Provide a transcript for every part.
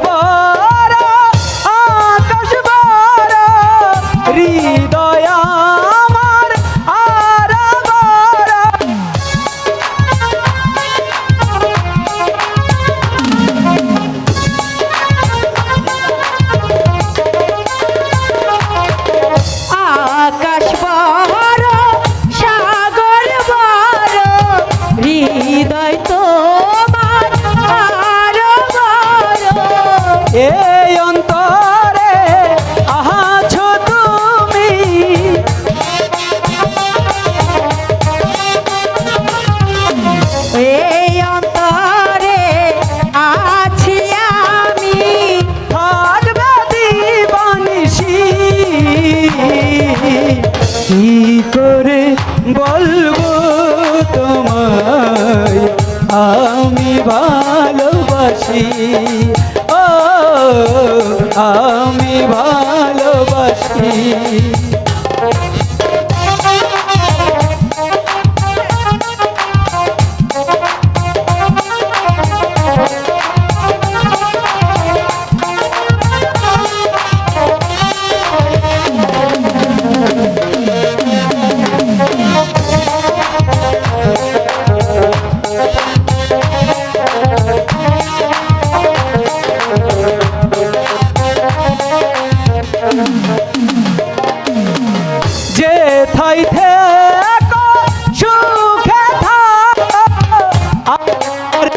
봐. এই অন্তরে আছো তুমি। এই আছি আমি, থাকবে দিবানিসি কি করে বলব তোমায়? আমি ভালোবাসি। আমি ভালোবাসি। সবাই থেকো সুখে থাকো আর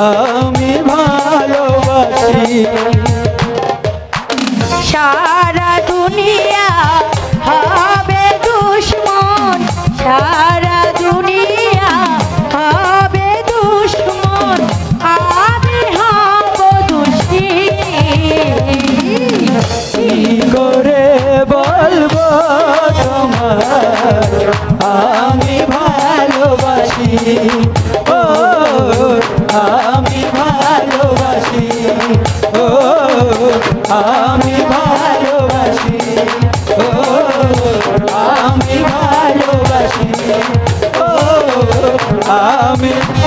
আমি ভালোবাসি। আমি ভালো